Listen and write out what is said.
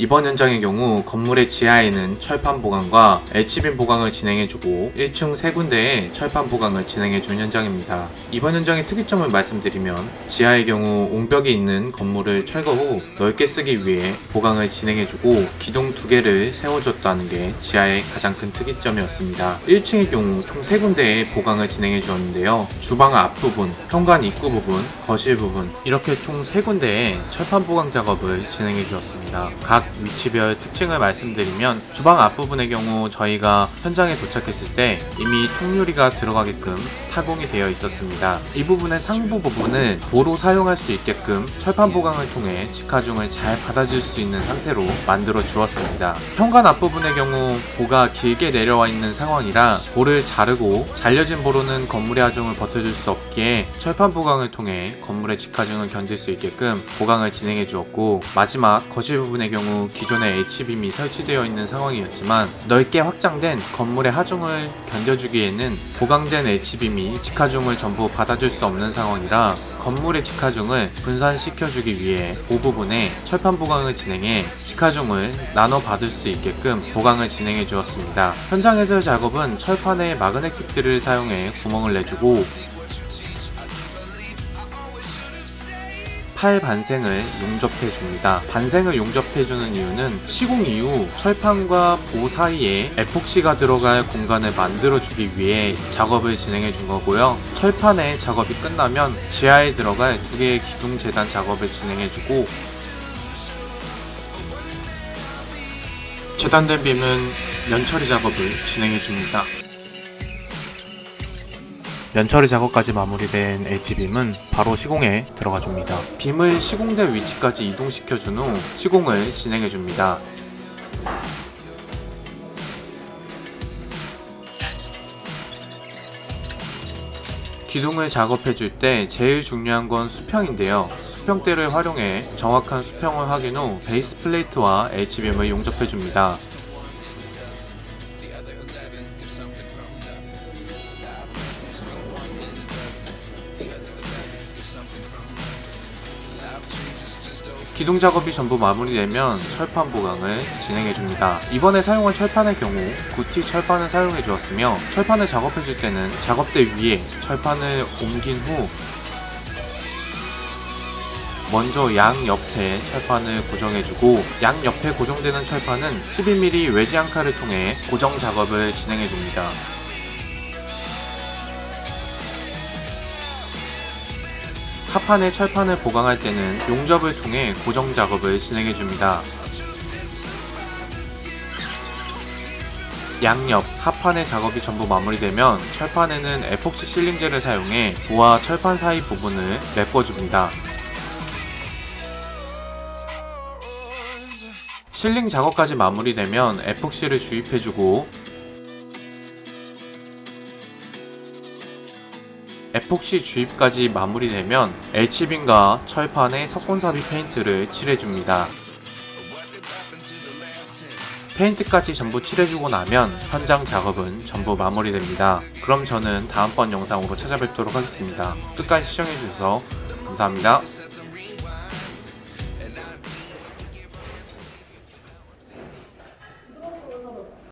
이번 현장의 경우 건물의 지하에는 철판 보강과 H빔 보강을 진행해주고 1층 세 군데에 철판 보강을 진행해준 현장입니다. 이번 현장의 특이점을 말씀드리면 지하의 경우 옹벽이 있는 건물을 철거 후 넓게 쓰기 위해 보강을 진행해주고 기둥 두 개를 세워줬다는 게 지하의 가장 큰 특이점이었습니다. 1층의 경우 총 세 군데에 보강을 진행해 주었는데요. 주방 앞부분, 현관 입구 부분, 거실 부분 이렇게 총 세 군데에 철판 보강 작업을 진행해 주었습니다. 각 위치별 특징을 말씀드리면 주방 앞부분의 경우 저희가 현장에 도착했을 때 이미 통유리가 들어가게끔 타공이 되어 있었습니다. 이 부분의 상부 부분을 보로 사용할 수 있게끔 철판 보강을 통해 직화중을 잘 받아줄 수 있는 상태로 만들어 주었습니다. 현관 앞부분의 경우 보가 길게 내려와 있는 상황이라 볼을 자르고 잘려진 보로는 건물의 하중을 버텨줄 수 없기에 철판 보강을 통해 건물의 직하중을 견딜 수 있게끔 보강을 진행해 주었고 마지막 거실 부분의 경우 기존에 H빔이 설치되어 있는 상황이었지만 넓게 확장된 건물의 하중을 견뎌주기에는 보강된 H빔이 직하중을 전부 받아줄 수 없는 상황이라 건물의 직하중을 분산시켜주기 위해 그 부분에 철판 보강을 진행해 직하중을 나눠 받을 수 있게끔 보강을 진행해 주었습니다. 현장에서의 작업은 철판에 마그네틱들을 사용해 구멍을 내주고 팔 반생을 용접해 줍니다. 반생을 용접해 주는 이유는 시공 이후 철판과 보 사이에 에폭시가 들어갈 공간을 만들어 주기 위해 작업을 진행해 준 거고요. 철판의 작업이 끝나면 지하에 들어갈 두 개의 기둥 재단 작업을 진행해 주고 재단된 빔은 면처리 작업을 진행해 줍니다. 면처리 작업까지 마무리된 H빔은 바로 시공에 들어가 줍니다. 빔을 시공된 위치까지 이동시켜 준 후 시공을 진행해 줍니다. 기둥을 작업해 줄 때 제일 중요한 건 수평인데요. 수평대를 활용해 정확한 수평을 확인 후 베이스 플레이트와 H빔을 용접해 줍니다. 기둥 작업이 전부 마무리되면 철판 보강을 진행해 줍니다. 이번에 사용한 철판의 경우 구티 철판을 사용해 주었으며 철판을 작업해 줄 때는 작업대 위에 철판을 옮긴 후 먼저 양 옆에 철판을 고정해주고 양 옆에 고정되는 철판은 11mm 외지 앙카를 통해 고정 작업을 진행해 줍니다. 하판에 철판을 보강할 때는 용접을 통해 고정 작업을 진행해 줍니다. 양옆, 하판의 작업이 전부 마무리되면 철판에는 에폭시 실링제를 사용해 보와 철판 사이 부분을 메꿔줍니다. 실링 작업까지 마무리되면 에폭시를 주입해주고 에폭시 주입까지 마무리되면 H빔과 철판에 석곤삽입 페인트를 칠해줍니다. 페인트까지 전부 칠해주고 나면 현장 작업은 전부 마무리됩니다. 그럼 저는 다음번 영상으로 찾아뵙도록 하겠습니다. 끝까지 시청해주셔서 감사합니다.